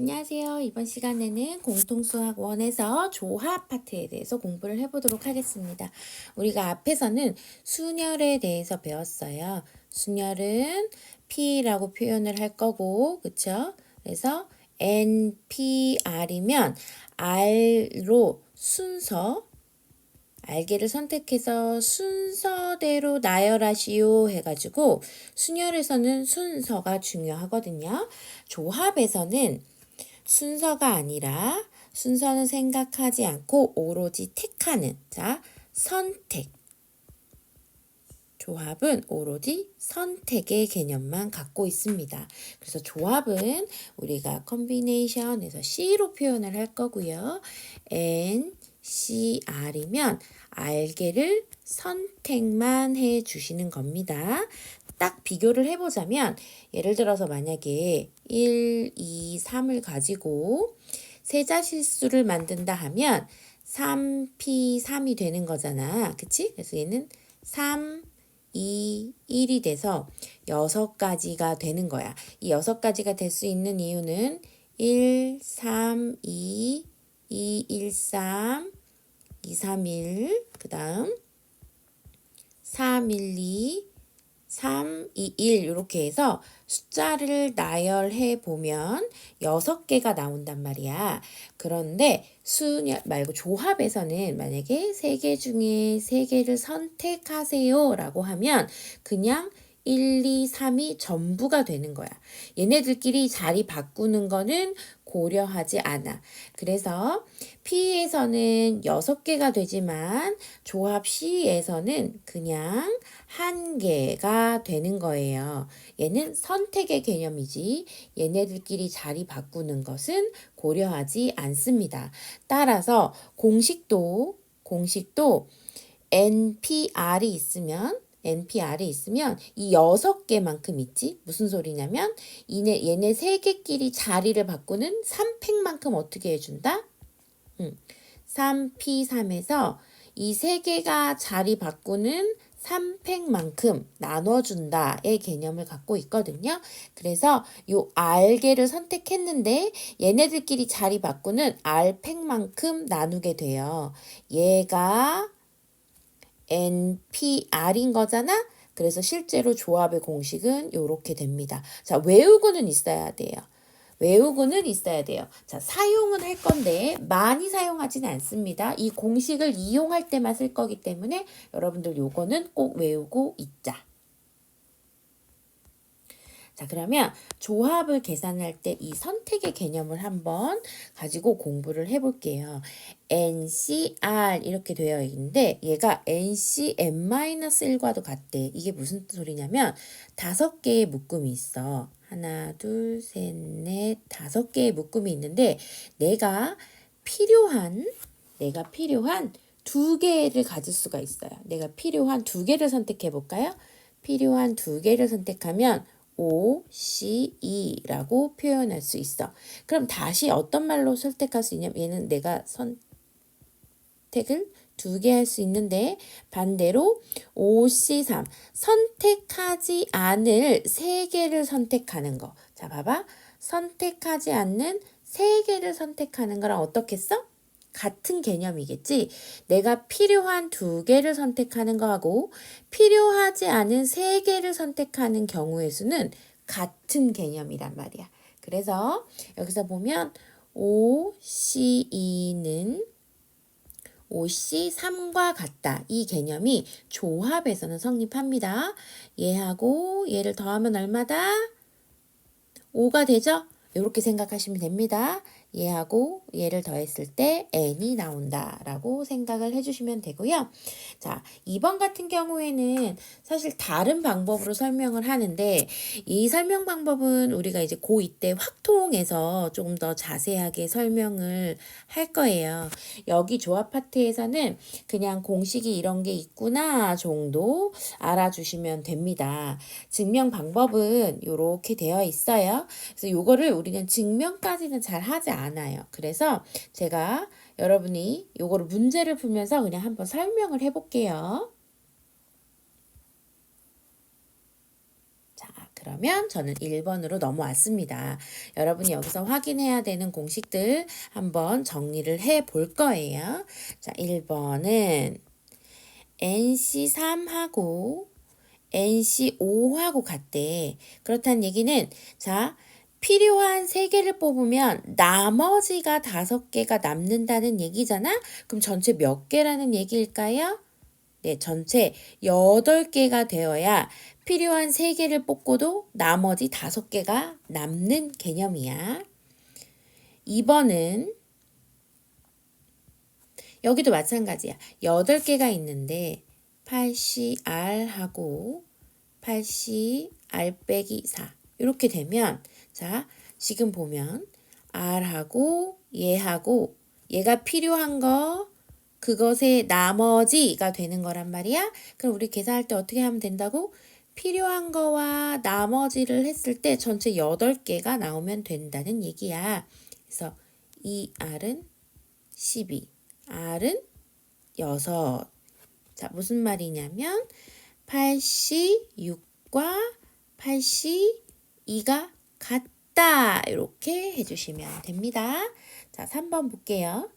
안녕하세요. 이번 시간에는 공통수학 원에서 조합 파트에 대해서 공부를 해보도록 하겠습니다. 우리가 앞에서는 순열에 대해서 배웠어요. 순열은 P라고 표현을 할 거고, 그쵸? 그래서 NPR이면 R로 순서, 알게를 선택해서 순서대로 나열하시오 해가지고 순열에서는 순서가 중요하거든요. 조합에서는 순서가 아니라 순서는 생각하지 않고 오로지 택하는 자 선택 조합은 오로지 선택의 개념만 갖고 있습니다. 그래서 조합은 우리가 컨비네이션에서 C로 표현을 할 거고요. N, C, R이면 알게를 선택만 해 주시는 겁니다. 딱 비교를 해보자면 예를 들어서 만약에 1, 2, 3을 가지고 세자실수를 만든다 하면 3P 3이 되는 거잖아. 그치? 그래서 얘는 3, 2, 1이 돼서 6가지가 되는 거야. 이 6가지가 될 수 있는 이유는 1, 3, 2, 2, 1, 3, 2, 3, 1, 그 다음 3, 1, 2, 3, 2, 1 이렇게 해서 숫자를 나열해 보면 6개가 나온단 말이야. 그런데 수열 말고 조합에서는 만약에 3개 중에 3개를 선택하세요 라고 하면 그냥 1, 2, 3이 전부가 되는 거야. 얘네들끼리 자리 바꾸는 거는 고려하지 않아. 그래서 P에서는 6개가 되지만 조합 C에서는 그냥 한 개가 되는 거예요. 얘는 선택의 개념이지 얘네들끼리 자리 바꾸는 것은 고려하지 않습니다. 따라서 공식도 공식도 NPR이 있으면 NPR이 있으면 이 여섯 개만큼 있지. 무슨 소리냐면 이네 얘네 세 개끼리 자리를 바꾸는 3팩만큼 어떻게 해준다? 음, 3P3에서 이 세 개가 자리 바꾸는 3팩만큼 나눠준다의 개념을 갖고 있거든요. 그래서 요 R개를 선택했는데 얘네들끼리 자리 바꾸는 R팩만큼 나누게 돼요. 얘가 NPR인 거잖아? 그래서 실제로 조합의 공식은 이렇게 됩니다. 자, 외우고는 있어야 돼요. 외우고는 있어야 돼요. 자, 사용은 할 건데 많이 사용하지는 않습니다. 이 공식을 이용할 때만 쓸 거기 때문에 여러분들 요거는 꼭 외우고 있자. 자, 그러면 조합을 계산할 때 이 선택의 개념을 한번 가지고 공부를 해볼게요. NCR 이렇게 되어 있는데 얘가 NCM-1과도 같대. 이게 무슨 소리냐면 다섯 개의 묶음이 있어. 하나, 둘, 셋, 넷, 다섯 개의 묶음이 있는데 내가 필요한 내가 필요한 두 개를 가질 수가 있어요. 내가 필요한 두 개를 선택해 볼까요? 필요한 두 개를 선택하면 O, C, E라고 표현할 수 있어. 그럼 다시 어떤 말로 선택할 수 있냐면 얘는 내가 선택을 두 개 할 수 있는데 반대로 O, C, 3 선택하지 않을 세 개를 선택하는 거. 자, 봐봐. 선택하지 않는 세 개를 선택하는 거랑 어떻게 써? 같은 개념이겠지. 내가 필요한 두 개를 선택하는 거하고 필요하지 않은 세 개를 선택하는 경우의 수는 같은 개념이란 말이야. 그래서 여기서 보면 O, C, E는 OC 3과 같다. 이 개념이 조합에서는 성립합니다. 얘하고 얘를 더하면 얼마다? 5가 되죠? 이렇게 생각하시면 됩니다. 얘하고 얘를 더했을 때 n이 나온다라고 생각을 해주시면 되고요. 자, 2번 같은 경우에는 사실 다른 방법으로 설명을 하는데 이 설명 방법은 우리가 이제 고2 때 확통해서 조금 더 자세하게 설명을 할 거예요. 여기 조합 파트에서는 그냥 공식이 이런 게 있구나 정도 알아주시면 됩니다. 증명 방법은 이렇게 되어 있어요. 그래서 이거를 우리는 증명까지는 잘 하지 않아요. 그래서 제가 여러분이 요거를 문제를 풀면서 그냥 한번 설명을 해볼게요. 자, 그러면 저는 1번으로 넘어왔습니다. 여러분이 여기서 확인해야 되는 공식들 한번 정리를 해 볼 거예요. 자, 1번은 NC3하고 NC5하고 같대. 그렇다는 얘기는 자, 필요한 세 개를 뽑으면 나머지가 다섯 개가 남는다는 얘기잖아? 그럼 전체 몇 개라는 얘기일까요? 네, 전체 여덟 개가 되어야 필요한 세 개를 뽑고도 나머지 다섯 개가 남는 개념이야. 2번은 여기도 마찬가지야. 여덟 개가 있는데 8CR하고 8CR 빼기 4 이렇게 되면 자 지금 보면 R하고 얘하고 얘가 필요한 거 그것의 나머지가 되는 거란 말이야. 그럼 우리 계산할 때 어떻게 하면 된다고? 필요한 거와 나머지를 했을 때 전체 8개가 나오면 된다는 얘기야. 그래서 이 R은 12, R은 6. 자, 무슨 말이냐면 86과 82가 같다. 이렇게 해주시면 됩니다. 자, 3번 볼게요.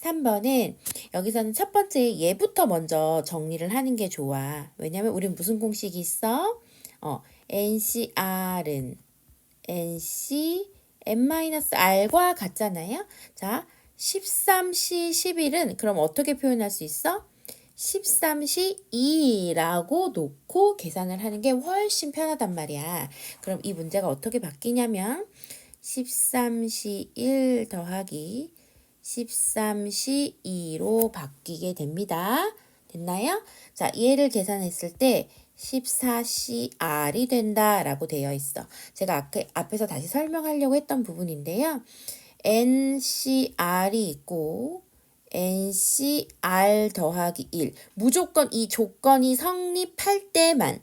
3번은 여기서는 첫 번째 얘부터 먼저 정리를 하는 게 좋아. 왜냐면 우린 무슨 공식이 있어? 어, NCR은 NC n-r과 같잖아요. 자, 13시 11은 그럼 어떻게 표현할 수 있어? 13시 2라고 놓고 계산을 하는 게 훨씬 편하단 말이야. 그럼 이 문제가 어떻게 바뀌냐면 13시 1 더하기 13시 2로 바뀌게 됩니다. 됐나요? 자, 얘를 계산했을 때 14CR이 된다 라고 되어 있어. 제가 앞에, 앞에서 다시 설명하려고 했던 부분인데요. NCR이 있고 NCR 더하기 1. 무조건 이 조건이 성립할 때만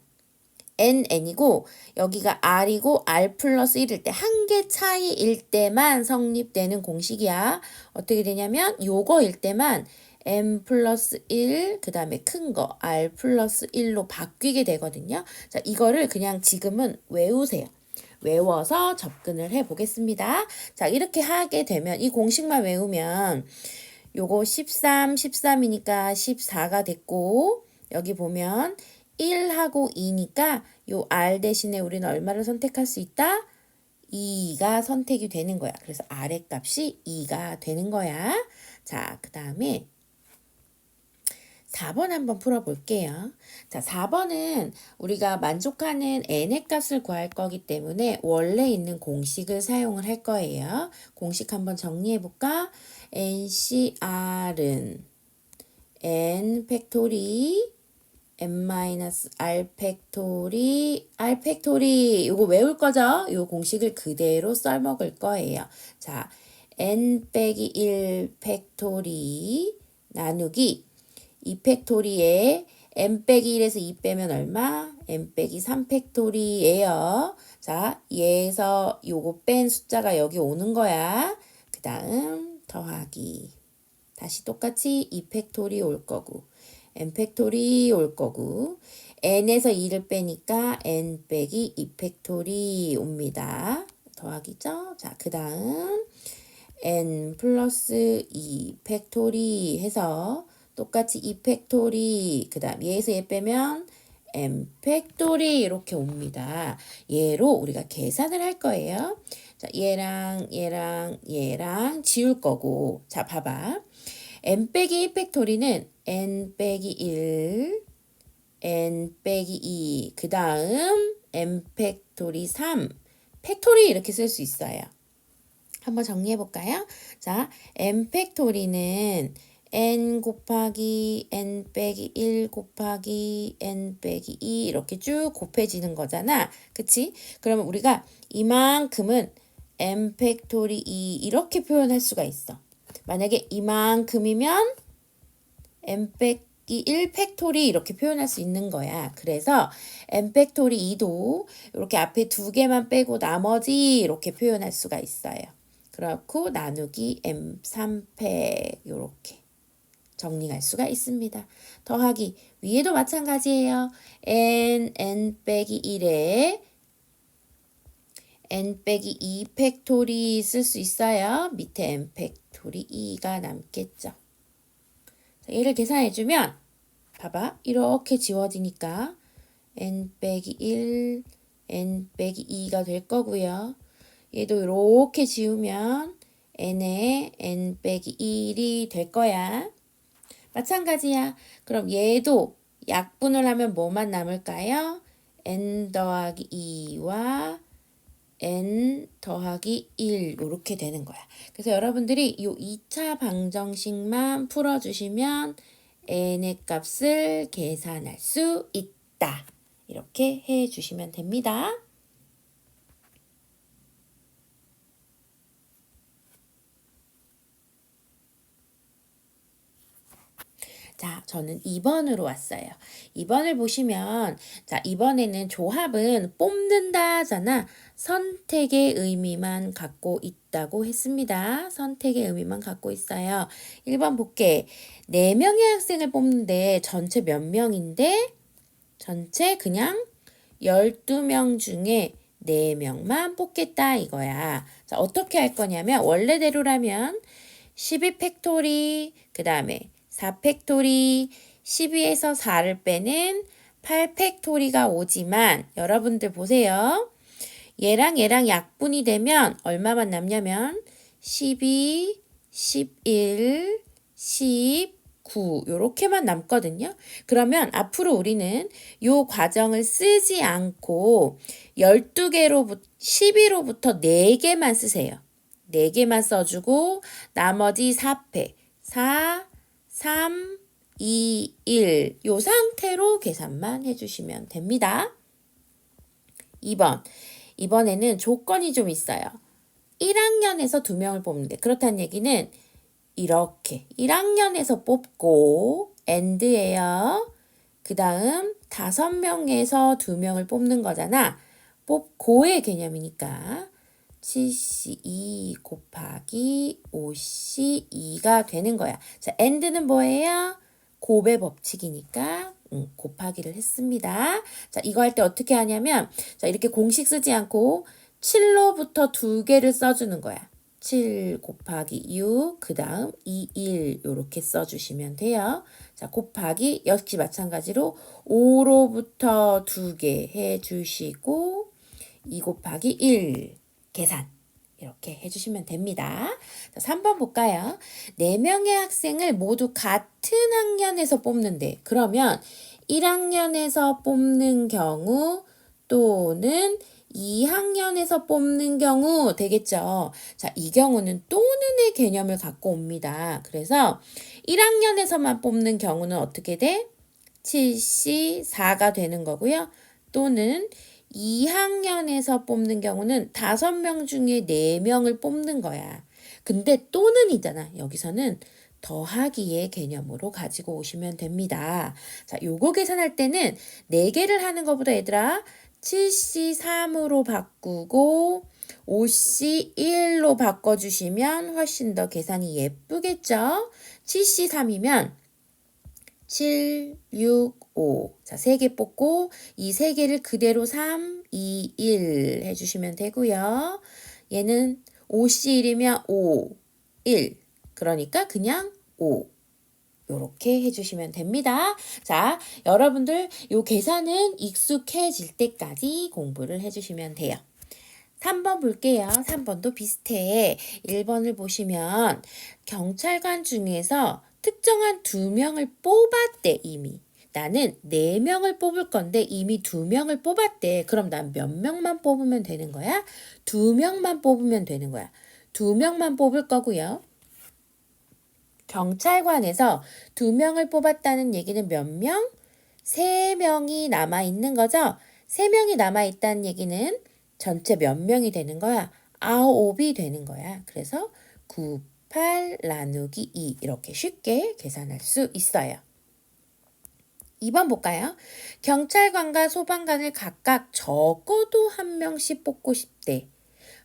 NN이고 여기가 R이고 R 플러스 1일 때 한 개 차이일 때만 성립되는 공식이야. 어떻게 되냐면 요거일 때만 M 플러스 1, 그 다음에 큰 거 R 플러스 1로 바뀌게 되거든요. 자, 이거를 그냥 지금은 외우세요. 외워서 접근을 해 보겠습니다. 자, 이렇게 하게 되면 이 공식만 외우면 요거 13, 13이니까 14가 됐고 여기 보면 1하고 2니까 요 R 대신에 우리는 얼마를 선택할 수 있다? 2가 선택이 되는 거야. 그래서 R의 값이 2가 되는 거야. 자, 그 다음에 4번 한번 풀어볼게요. 자, 4번은 우리가 만족하는 n의 값을 구할 거기 때문에 원래 있는 공식을 사용을 할 거예요. 공식 한번 정리해볼까? ncr은 n 팩토리 n-r 팩토리 r 팩토리 이거 외울 거죠? 이 공식을 그대로 써먹을 거예요. 자, n 빼기 1 팩토리 나누기 2 팩토리에 n 빼기 1에서 2 빼면 얼마? n 빼기 3 팩토리예요. 자, 얘에서 요거 뺀 숫자가 여기 오는 거야. 그 다음 더하기 다시 똑같이 2 팩토리 올 거고 n 팩토리 올 거고 n에서 2를 빼니까 n 빼기 2 팩토리 옵니다. 더하기죠. 자, 그 다음 n 플러스 2 팩토리 해서 똑같이 2 팩토리 그 다음 얘에서 얘 빼면 n 팩토리 이렇게 옵니다. 얘로 우리가 계산을 할 거예요. 자, 얘랑 얘랑 얘랑 지울 거고 자 봐봐. n 빼기 1 팩토리는 n 빼기 1 n 빼기 2 그 다음 n 팩토리 3 팩토리 이렇게 쓸 수 있어요. 한번 정리해 볼까요? 자, n 팩토리는 n 곱하기 n 빼기 1 곱하기 n 빼기 2 이렇게 쭉 곱해지는 거잖아. 그치? 그러면 우리가 이만큼은 n 팩토리 2 이렇게 표현할 수가 있어. 만약에 이만큼이면 n 빼기 1 팩토리 이렇게 표현할 수 있는 거야. 그래서 n 팩토리 2도 이렇게 앞에 두 개만 빼고 나머지 이렇게 표현할 수가 있어요. 그렇고 나누기 m 3팩 이렇게. 정리할 수가 있습니다. 더하기 위에도 마찬가지예요. n n 빼기 1에 n 빼기 2 팩토리 쓸 수 있어요. 밑에 n 팩토리 2가 남겠죠. 자, 얘를 계산해주면 봐봐 이렇게 지워지니까 n 빼기 1 n 빼기 2가 될 거고요. 얘도 이렇게 지우면 n에 n 빼기 1이 될 거야. 마찬가지야. 그럼 얘도 약분을 하면 뭐만 남을까요? n 더하기 2와 n 더하기 1 이렇게 되는 거야. 그래서 여러분들이 이 2차 방정식만 풀어주시면 n의 값을 계산할 수 있다. 이렇게 해 주시면 됩니다. 자, 저는 2번으로 왔어요. 2번을 보시면, 자, 이번에는 조합은 뽑는다잖아. 선택의 의미만 갖고 있다고 했습니다. 선택의 의미만 갖고 있어요. 1번 볼게. 4명의 학생을 뽑는데 전체 몇 명인데? 전체 그냥 12명 중에 4명만 뽑겠다 이거야. 자, 어떻게 할 거냐면, 원래대로라면 12팩토리, 그 다음에 4 팩토리, 12에서 4를 빼는 8 팩토리가 오지만 여러분들 보세요. 얘랑 얘랑 약분이 되면 얼마만 남냐면 12, 11, 19 요렇게만 남거든요. 그러면 앞으로 우리는 요 과정을 쓰지 않고 12개로부터 12로부터 4개만 쓰세요. 4개만 써주고 나머지 4패 4, 3, 2, 1. 요 상태로 계산만 해주시면 됩니다. 2번. 이번에는 조건이 좀 있어요. 1학년에서 2명을 뽑는데 그렇다는 얘기는 이렇게 1학년에서 뽑고 엔드예요. 그 다음 5명에서 2명을 뽑는 거잖아. 뽑고의 개념이니까 7C2 곱하기 5C2가 되는 거야. 자, end는 뭐예요? 곱의 법칙이니까 음, 곱하기를 했습니다. 자, 이거 할 때 어떻게 하냐면 자, 이렇게 공식 쓰지 않고 7로부터 두 개를 써주는 거야. 7 곱하기 6, 그 다음 2, 1 이렇게 써주시면 돼요. 자, 곱하기 역시 마찬가지로 5로부터 두 개 해주시고 2 곱하기 1 계산 이렇게 해주시면 됩니다. 자, 3번 볼까요? 4명의 학생을 모두 같은 학년에서 뽑는데 그러면 1학년에서 뽑는 경우 또는 2학년에서 뽑는 경우 되겠죠. 자, 이 경우는 또는의 개념을 갖고 옵니다. 그래서 1학년에서만 뽑는 경우는 어떻게 돼? 7C 4가 되는 거고요. 또는 2학년에서 뽑는 경우는 5명 중에 4명을 뽑는 거야. 근데 또는 이잖아. 여기서는 더하기의 개념으로 가지고 오시면 됩니다. 자, 요거 계산할 때는 4개를 하는 것보다 얘들아 7C3으로 바꾸고 5C1로 바꿔주시면 훨씬 더 계산이 예쁘겠죠? 7C3이면 7, 6, 5. 자, 3개 뽑고 이 3개를 그대로 3, 2, 1 해주시면 되고요. 얘는 5C1이면 5, 1. 그러니까 그냥 5. 요렇게 해주시면 됩니다. 자, 여러분들 요 계산은 익숙해질 때까지 공부를 해주시면 돼요. 3번 볼게요. 3번도 비슷해. 1번을 보시면 경찰관 중에서 특정한 두 명을 뽑았대, 이미. 나는 네 명을 뽑을 건데 이미 두 명을 뽑았대. 그럼 난 몇 명만 뽑으면 되는 거야? 두 명만 뽑으면 되는 거야. 두 명만 뽑을 거고요. 경찰관에서 두 명을 뽑았다는 얘기는 몇 명? 세 명이 남아 있는 거죠? 세 명이 남아 있다는 얘기는 전체 몇 명이 되는 거야? 아홉이 되는 거야. 그래서 9, 8 나누기 2 이렇게 쉽게 계산할 수 있어요. 2번 볼까요? 경찰관과 소방관을 각각 적어도 한 명씩 뽑고 싶대.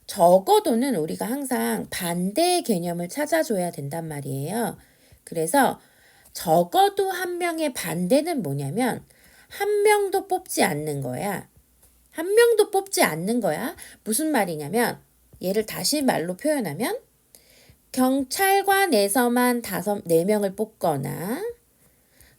적어도는 우리가 항상 반대의 개념을 찾아줘야 된단 말이에요. 그래서 적어도 한 명의 반대는 뭐냐면 한 명도 뽑지 않는 거야. 한 명도 뽑지 않는 거야. 무슨 말이냐면 얘를 다시 말로 표현하면 경찰관에서만 다섯 네 명을 뽑거나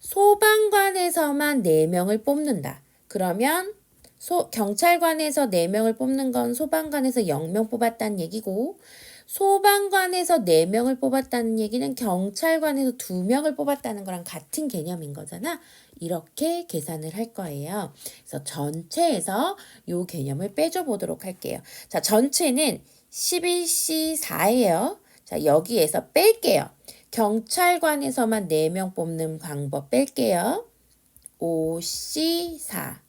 소방관에서만 네 명을 뽑는다. 그러면 소, 경찰관에서 네명을 뽑는 건 소방관에서 0명 뽑았다는 얘기고 소방관에서 네명을 뽑았다는 얘기는 경찰관에서 두명을 뽑았다는 거랑 같은 개념인 거잖아. 이렇게 계산을 할 거예요. 그래서 전체에서 요 개념을 빼줘 보도록 할게요. 자, 전체는 11C 4예요. 자, 여기에서 뺄게요. 경찰관에서만 4명 뽑는 방법 뺄게요. 5C 4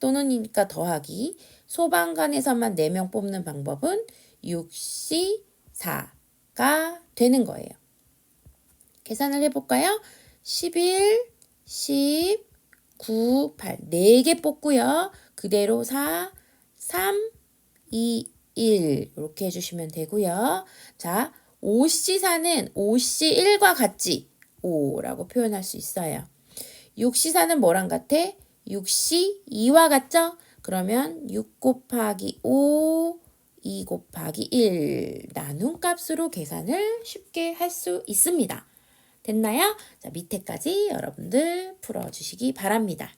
또는이니까 더하기 소방관에서만 4명 뽑는 방법은 6C 4가 되는 거예요. 계산을 해볼까요? 11, 10, 9, 8. 4개 뽑고요. 그대로 4, 3, 2, 1. 이렇게 해주시면 되고요. 자, 5C4는 5C1과 같지? 5라고 표현할 수 있어요. 6C4는 뭐랑 같아? 6C2와 같죠? 그러면 6 곱하기 5, 2 곱하기 1 나눈 값으로 계산을 쉽게 할 수 있습니다. 됐나요? 자, 밑에까지 여러분들 풀어주시기 바랍니다.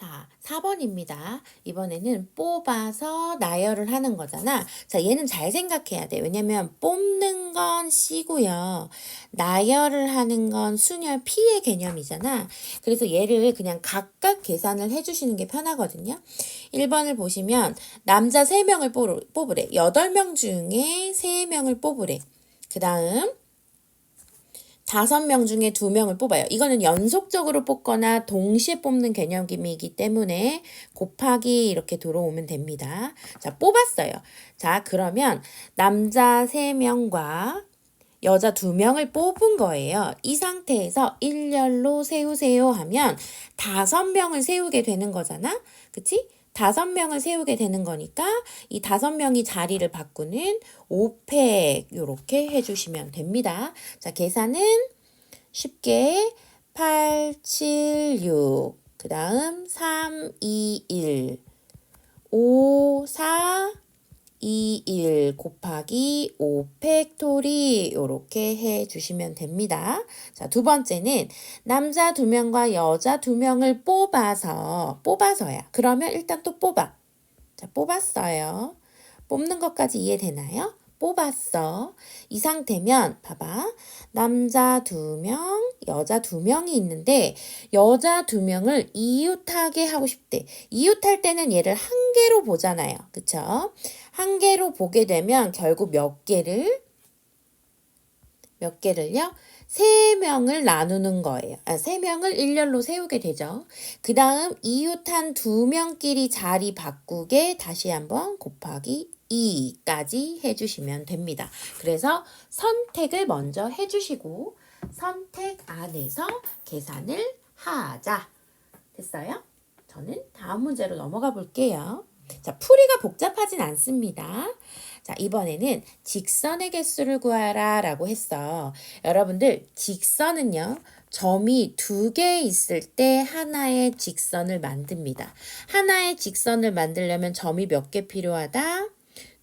자, 4번입니다. 이번에는 뽑아서 나열을 하는 거잖아. 자, 얘는 잘 생각해야 돼. 왜냐면 뽑는 건 C고요. 나열을 하는 건 순열 P의 개념이잖아. 그래서 얘를 그냥 각각 계산을 해주시는 게 편하거든요. 1번을 보시면 남자 3명을 뽑으래. 8명 중에 3명을 뽑으래. 그 다음 다섯 명 중에 두 명을 뽑아요. 이거는 연속적으로 뽑거나 동시에 뽑는 개념이기 때문에 곱하기 이렇게 들어오면 됩니다. 자, 뽑았어요. 자, 그러면 남자 세 명과 여자 두 명을 뽑은 거예요. 이 상태에서 일렬로 세우세요 하면 다섯 명을 세우게 되는 거잖아. 그치? 다섯 명을 세우게 되는 거니까 이 다섯 명이 자리를 바꾸는 5팩 요렇게 해주시면 됩니다. 자, 계산은 쉽게 8, 7, 6, 그 다음 3, 2, 1, 5, 4, 2, 1 곱하기 5 팩토리 요렇게 해 주시면 됩니다. 자, 두 번째는 남자 두 명과 여자 두 명을 뽑아서 뽑아서야. 그러면 일단 또 뽑아. 자, 뽑았어요. 뽑는 것까지 이해되나요? 뽑았어. 이 상태면 봐봐. 남자 두 명, 여자 두 명이 있는데 여자 두 명을 이웃하게 하고 싶대. 이웃할 때는 얘를 한 개로 보잖아요. 그쵸? 한 개로 보게 되면 결국 몇 개를 몇 개를요? 세 명을 나누는 거예요. 아, 세 명을 일렬로 세우게 되죠. 그 다음 이웃 한 두 명끼리 자리 바꾸게 다시 한번 곱하기 2까지 해주시면 됩니다. 그래서 선택을 먼저 해주시고 선택 안에서 계산을 하자. 됐어요? 저는 다음 문제로 넘어가 볼게요. 자, 풀이가 복잡하진 않습니다. 자, 이번에는 직선의 개수를 구하라 라고 했어. 여러분들, 직선은요, 점이 두 개 있을 때 하나의 직선을 만듭니다. 하나의 직선을 만들려면 점이 몇 개 필요하다?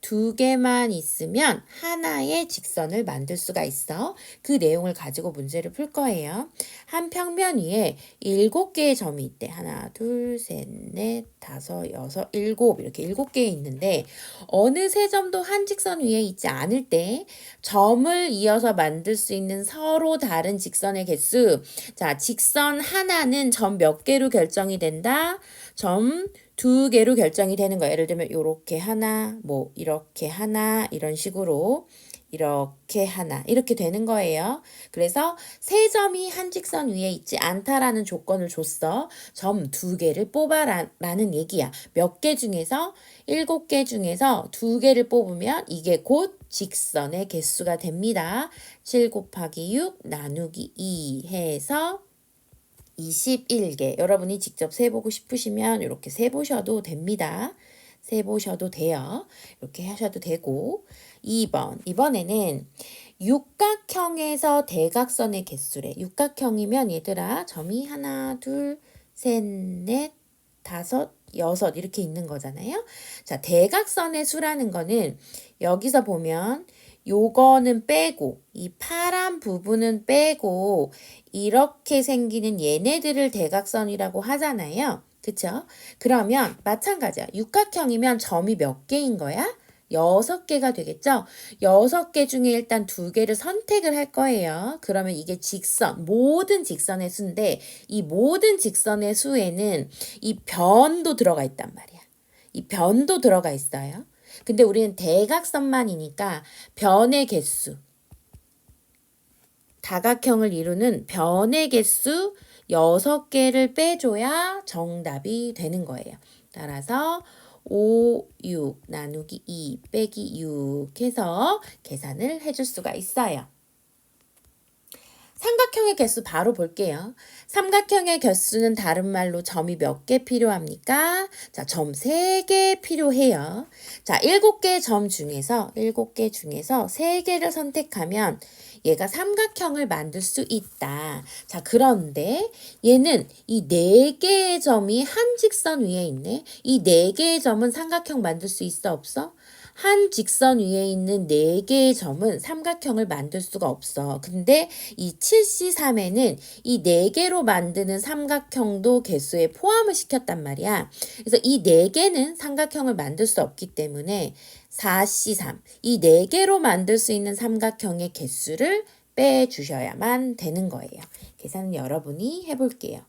두 개만 있으면 하나의 직선을 만들 수가 있어. 그 내용을 가지고 문제를 풀 거예요. 한 평면 위에 일곱 개의 점이 있대. 하나, 둘, 셋, 넷, 다섯, 여섯, 일곱 이렇게 일곱 개 있는데 어느 세 점도 한 직선 위에 있지 않을 때 점을 이어서 만들 수 있는 서로 다른 직선의 개수. 자, 직선 하나는 점 몇 개로 결정이 된다. 점 두 개로 결정이 되는 거예요. 예를 들면 요렇게 하나, 뭐 이렇게 하나 이런 식으로 이렇게 하나 이렇게 되는 거예요. 그래서 세 점이 한 직선 위에 있지 않다라는 조건을 줬어. 점 두 개를 뽑아라라는 얘기야. 몇 개 중에서 일곱 개 중에서 두 개를 뽑으면 이게 곧 직선의 개수가 됩니다. 7 곱하기 6 나누기 2 해서 21개. 여러분이 직접 세보고 싶으시면 이렇게 세보셔도 됩니다. 세보셔도 돼요. 이렇게 하셔도 되고. 2번. 이번에는 육각형에서 대각선의 개수래. 육각형이면 얘들아, 점이 하나, 둘, 셋, 넷, 다섯, 여섯 이렇게 있는 거잖아요. 자, 대각선의 수라는 거는 여기서 보면 요거는 빼고 이 파란 부분은 빼고 이렇게 생기는 얘네들을 대각선이라고 하잖아요. 그쵸? 그러면 마찬가지야. 육각형이면 점이 몇 개인 거야? 여섯 개가 되겠죠? 여섯 개 중에 일단 두 개를 선택을 할 거예요. 그러면 이게 직선, 모든 직선의 수인데 이 모든 직선의 수에는 이 변도 들어가 있단 말이야. 이 변도 들어가 있어요. 근데 우리는 대각선만이니까 변의 개수, 다각형을 이루는 변의 개수 6개를 빼줘야 정답이 되는 거예요. 따라서 5, 6 나누기 2 빼기 6 해서 계산을 해줄 수가 있어요. 삼각형의 개수 바로 볼게요. 삼각형의 개수는 다른 말로 점이 몇 개 필요합니까? 자, 점 3개 필요해요. 자, 7개 점 중에서 7개 중에서 3개를 선택하면 얘가 삼각형을 만들 수 있다. 자, 그런데 얘는 이 네 개의 점이 한 직선 위에 있네. 이 네 개의 점은 삼각형 만들 수 있어 없어? 한 직선 위에 있는 네 개의 점은 삼각형을 만들 수가 없어. 근데 이 7C3에는 이 네 개로 만드는 삼각형도 개수에 포함을 시켰단 말이야. 그래서 이 네 개는 삼각형을 만들 수 없기 때문에 4C3, 이 네 개로 만들 수 있는 삼각형의 개수를 빼주셔야만 되는 거예요. 계산은 여러분이 해볼게요.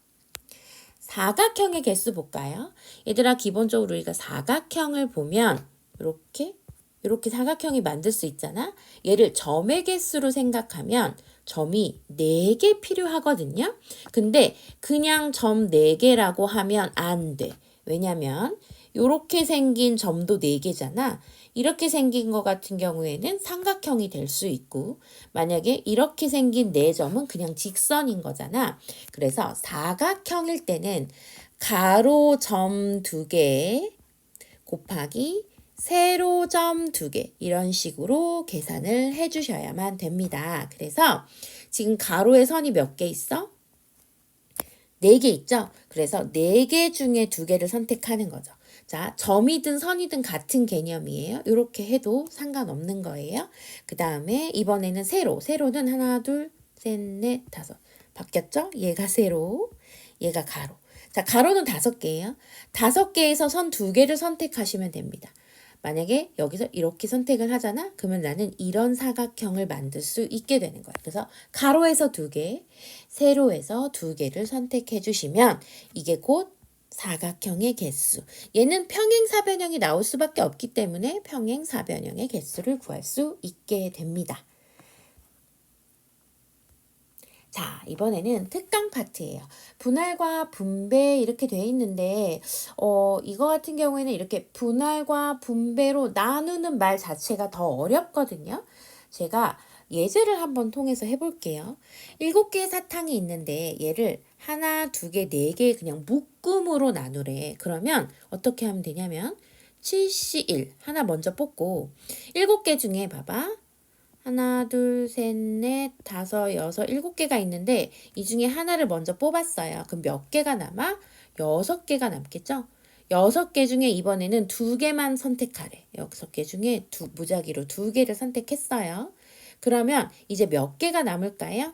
사각형의 개수 볼까요? 얘들아, 기본적으로 우리가 사각형을 보면 이렇게 이렇게 사각형이 만들 수 있잖아. 얘를 점의 개수로 생각하면 점이 4개 필요하거든요. 근데 그냥 점 4개라고 하면 안 돼. 왜냐면 이렇게 생긴 점도 4개잖아. 이렇게 생긴 것 같은 경우에는 삼각형이 될 수 있고 만약에 이렇게 생긴 네 점은 그냥 직선인 거잖아. 그래서 사각형일 때는 가로 점 두 개 곱하기 세로 점 두 개 이런 식으로 계산을 해 주셔야만 됩니다. 그래서 지금 가로에 선이 몇 개 있어? 네개 있죠? 그래서 네개 중에 두 개를 선택하는 거죠. 자, 점이든 선이든 같은 개념이에요. 이렇게 해도 상관없는 거예요. 그 다음에 이번에는 세로. 세로는 하나, 둘, 셋, 넷, 다섯. 바뀌었죠? 얘가 세로, 얘가 가로. 자, 가로는 다섯 개예요. 다섯 개에서 선 두 개를 선택하시면 됩니다. 만약에 여기서 이렇게 선택을 하잖아? 그러면 나는 이런 사각형을 만들 수 있게 되는 거야. 그래서 가로에서 두 개, 세로에서 두 개를 선택해 주시면 이게 곧 사각형의 개수. 얘는 평행사변형이 나올 수밖에 없기 때문에 평행사변형의 개수를 구할 수 있게 됩니다. 자, 이번에는 특강 파트예요. 분할과 분배 이렇게 돼 있는데, 어, 이거 같은 경우에는 이렇게 분할과 분배로 나누는 말 자체가 더 어렵거든요. 제가 예제를 한번 통해서 해 볼게요. 일곱 개의 사탕이 있는데 얘를 하나, 두 개, 네 개 그냥 묶음으로 나누래. 그러면 어떻게 하면 되냐면 7C1 하나 먼저 뽑고 일곱 개 중에 봐봐. 하나, 둘, 셋, 넷, 다섯, 여섯, 일곱 개가 있는데 이 중에 하나를 먼저 뽑았어요. 그럼 몇 개가 남아? 여섯 개가 남겠죠? 여섯 개 중에 이번에는 두 개만 선택하래. 여섯 개 중에 두, 무작위로 두 개를 선택했어요. 그러면 이제 몇 개가 남을까요?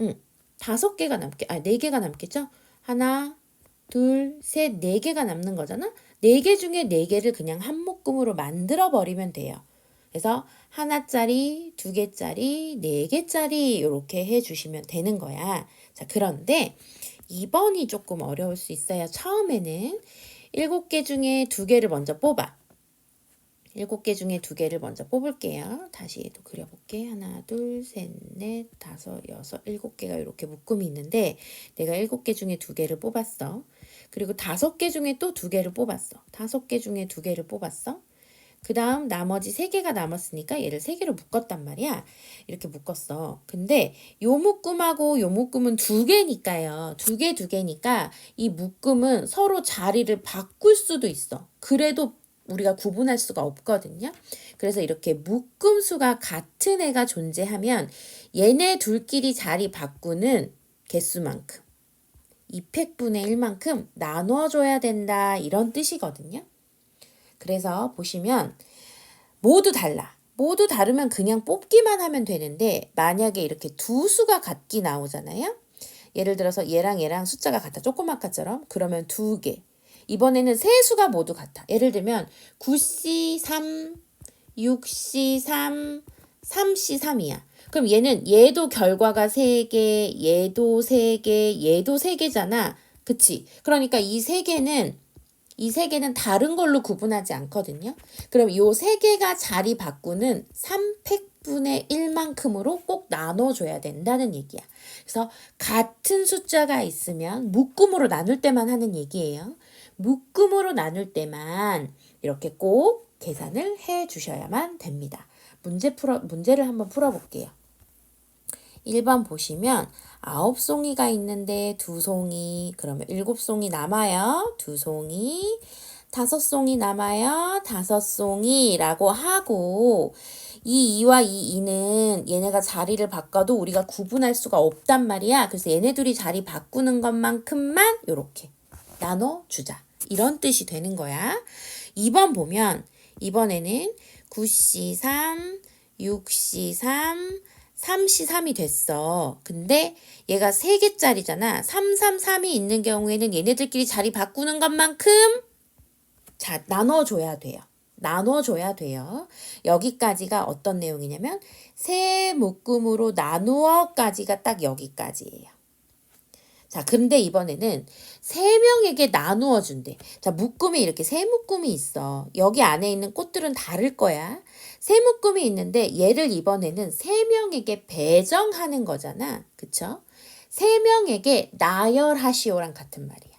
응, 다섯 개가 남게, 아, 네 개가 남겠죠? 하나, 둘, 셋, 네 개가 남는 거잖아? 네 개 중에 네 개를 그냥 한 묶음으로 만들어 버리면 돼요. 그래서 하나짜리, 두 개짜리, 네 개짜리 이렇게 해주시면 되는 거야. 자, 그런데 2번이 조금 어려울 수 있어요. 처음에는 일곱 개 중에 두 개를 먼저 뽑아. 일곱 개 중에 두 개를 먼저 뽑을게요. 다시 또 그려볼게. 하나, 둘, 셋, 넷, 다섯, 여섯, 일곱 개가 이렇게 묶음이 있는데 내가 일곱 개 중에 두 개를 뽑았어. 그리고 다섯 개 중에 또 두 개를 뽑았어. 다섯 개 중에 두 개를 뽑았어. 그 다음 나머지 세 개가 남았으니까 얘를 세 개로 묶었단 말이야. 이렇게 묶었어. 근데 요 묶음하고 요 묶음은 두 개니까요. 두 개, 두 개니까 이 묶음은 서로 자리를 바꿀 수도 있어. 그래도 우리가 구분할 수가 없거든요. 그래서 이렇게 묶음 수가 같은 애가 존재하면 얘네 둘끼리 자리 바꾸는 개수만큼 2팩분의 1만큼 나누어줘야 된다. 이런 뜻이거든요. 그래서 보시면 모두 달라. 모두 다르면 그냥 뽑기만 하면 되는데 만약에 이렇게 두 수가 같기 나오잖아요. 예를 들어서 얘랑 얘랑 숫자가 같아. 조그맣까처럼 그러면 두 개. 이번에는 세 수가 모두 같아. 예를 들면 9C 3, 6C 3, 3C 3이야. 그럼 얘는 얘도 결과가 세 개, 얘도 세 개, 얘도 세 개잖아. 그치? 그러니까 이세 개는 이세 개는 다른 걸로 구분하지 않거든요. 그럼 요세 개가 자리 바꾸는 3팩분의 1만큼으로 꼭 나눠줘야 된다는 얘기야. 그래서 같은 숫자가 있으면 묶음으로 나눌 때만 하는 얘기예요. 묶음으로 나눌 때만 이렇게 꼭 계산을 해 주셔야만 됩니다. 문제 풀어, 문제를 한번 풀어볼게요. 1번 보시면 아홉 송이가 있는데 두 송이 그러면 일곱 송이 남아요. 두 송이 다섯 송이 남아요. 다섯 송이라고 하고 이 2와 이 2는 얘네가 자리를 바꿔도 우리가 구분할 수가 없단 말이야. 그래서 얘네 둘이 자리 바꾸는 것만큼만 이렇게 나눠 주자. 이런 뜻이 되는 거야. 2번 보면 이번에는 9C3, 6C3, 3C3이 됐어. 근데 얘가 3개짜리잖아. 3, 3, 3이 있는 경우에는 얘네들끼리 자리 바꾸는 것만큼 자, 나눠줘야 돼요. 나눠줘야 돼요. 여기까지가 어떤 내용이냐면 세 묶음으로 나누어까지가 딱 여기까지예요. 자, 근데 이번에는 세 명에게 나누어 준대. 자, 묶음이 이렇게 세 묶음이 있어. 여기 안에 있는 꽃들은 다를 거야. 세 묶음이 있는데 얘를 이번에는 세 명에게 배정하는 거잖아. 그쵸? 세 명에게 나열하시오랑 같은 말이야.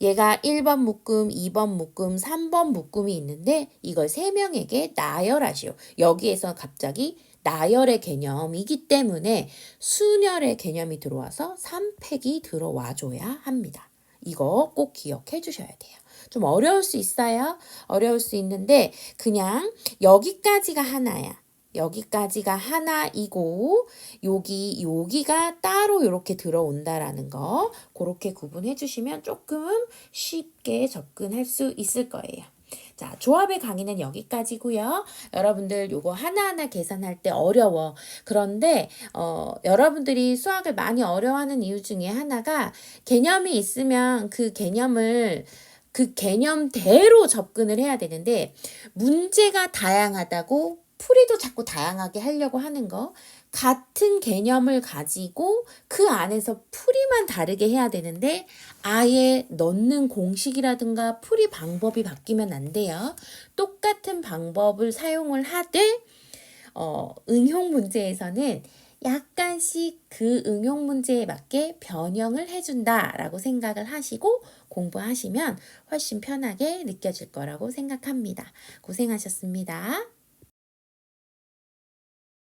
얘가 1번 묶음, 2번 묶음, 3번 묶음이 있는데 이걸 세 명에게 나열하시오. 여기에서 갑자기 나열의 개념이기 때문에 순열의 개념이 들어와서 3팩이 들어와 줘야 합니다. 이거 꼭 기억해 주셔야 돼요. 좀 어려울 수 있어요. 어려울 수 있는데 그냥 여기까지가 하나야. 여기까지가 하나이고 여기 여기가 따로 이렇게 들어온다라는 거 그렇게 구분해 주시면 조금 쉽게 접근할 수 있을 거예요. 자, 조합의 강의는 여기까지고요. 여러분들 요거 하나하나 계산할 때 어려워. 그런데 어, 여러분들이 수학을 많이 어려워하는 이유 중에 하나가 개념이 있으면 그 개념을 그 개념대로 접근을 해야 되는데 문제가 다양하다고 풀이도 자꾸 다양하게 하려고 하는 거 같은 개념을 가지고 그 안에서 풀이만 다르게 해야 되는데 아예 넣는 공식이라든가 풀이 방법이 바뀌면 안 돼요. 똑같은 방법을 사용을 하되 어, 응용 문제에서는 약간씩 그 응용 문제에 맞게 변형을 해준다라고 생각을 하시고 공부하시면 훨씬 편하게 느껴질 거라고 생각합니다. 고생하셨습니다.